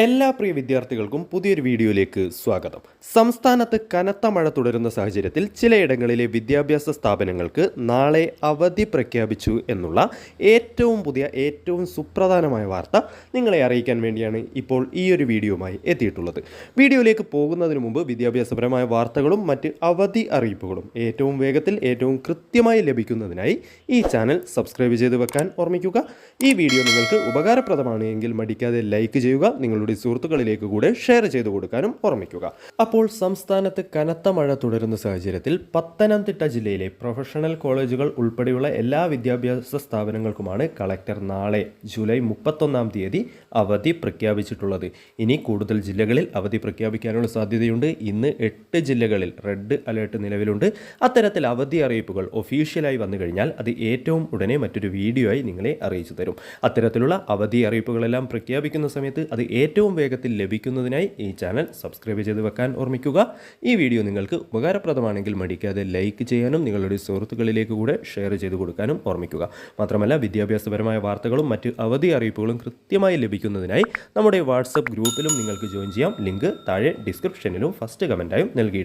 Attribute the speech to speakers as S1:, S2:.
S1: എല്ലാ പ്രിയ വിദ്യാർത്ഥികൾക്കും പുതിയൊരു വീഡിയോയിലേക്ക് സ്വാഗതം. സംസ്ഥാനത്ത് കനത്ത മഴ തുടരുന്ന സാഹചര്യത്തിൽ ചിലയിടങ്ങളിലെ വിദ്യാഭ്യാസ സ്ഥാപനങ്ങൾക്ക് നാളെ അവധി പ്രഖ്യാപിച്ചു എന്നുള്ള ഏറ്റവും പുതിയ ഏറ്റവും സുപ്രധാനമായ വാർത്ത നിങ്ങളെ അറിയിക്കാൻ വേണ്ടിയാണ് ഇപ്പോൾ ഈ ഒരു വീഡിയോയുമായി എത്തിയിട്ടുള്ളത്. വീഡിയോയിലേക്ക് പോകുന്നതിന് മുമ്പ് വിദ്യാഭ്യാസപരമായ വാർത്തകളും മറ്റ് അവധി അറിയിപ്പുകളും ഏറ്റവും വേഗത്തിൽ ഏറ്റവും കൃത്യമായി ലഭിക്കുന്നതിനായി ഈ ചാനൽ സബ്സ്ക്രൈബ് ചെയ്ത് വെക്കാൻ ഓർമ്മിക്കുക. ഈ വീഡിയോ നിങ്ങൾക്ക് ഉപകാരപ്രദമാണ് എങ്കിൽ മടിക്കാതെ ലൈക്ക് ചെയ്യുക നിങ്ങളുടെ സുഹൃത്തുക്കളിലേക്ക് കൂടെ ഷെയർ ചെയ്തു കൊടുക്കാനും ഓർമ്മിക്കുക. അപ്പോൾ സംസ്ഥാനത്ത് കനത്ത മഴ തുടരുന്ന സാഹചര്യത്തിൽ പത്തനംതിട്ട ജില്ലയിലെ പ്രൊഫഷണൽ കോളേജുകൾ ഉൾപ്പെടെയുള്ള എല്ലാ വിദ്യാഭ്യാസ സ്ഥാപനങ്ങൾക്കുമാണ് കളക്ടർ നാളെ ജൂലൈ മുപ്പത്തൊന്നാം തീയതി അവധി പ്രഖ്യാപിച്ചിട്ടുള്ളത്. ഇനി കൂടുതൽ ജില്ലകളിൽ അവധി പ്രഖ്യാപിക്കാനുള്ള സാധ്യതയുണ്ട്. ഇന്ന് എട്ട് ജില്ലകളിൽ റെഡ് അലേർട്ട് നിലവിലുണ്ട്. അത്തരത്തിൽ അവധി അറിയിപ്പുകൾ ഒഫീഷ്യലായി വന്നു കഴിഞ്ഞാൽ അത് ഏറ്റവും ഉടനെ മറ്റൊരു വീഡിയോ ആയി നിങ്ങളെ അറിയിച്ചു തരും. അത്തരത്തിലുള്ള അവധി അറിയിപ്പുകളെല്ലാം പ്രഖ്യാപിക്കുന്ന സമയത്ത് അത് ഏറ്റവും വേഗത്തിൽ ലഭിക്കുന്നതിനായി ഈ ചാനൽ സബ്സ്ക്രൈബ് ചെയ്ത് വെക്കാൻ ഓർമ്മിക്കുക. ഈ വീഡിയോ നിങ്ങൾക്ക് ഉപകാരപ്രദമാണെങ്കിൽ മടിക്കാതെ ലൈക്ക് ചെയ്യാനും നിങ്ങളുടെ സുഹൃത്തുക്കളിലേക്ക് കൂടെ ഷെയർ ചെയ്ത് കൊടുക്കാനും ഓർമ്മിക്കുക. മാത്രമല്ല വിദ്യാഭ്യാസപരമായ വാർത്തകളും മറ്റ് അവധി അറിയിപ്പുകളും കൃത്യമായി ലഭിക്കുന്നതിനായി നമ്മുടെ വാട്സപ്പ് ഗ്രൂപ്പിലും നിങ്ങൾക്ക് ജോയിൻ ചെയ്യാം. ലിങ്ക് താഴെ ഡിസ്ക്രിപ്ഷനിലും ഫസ്റ്റ് കമന്റായും നൽകിയിട്ടുണ്ട്.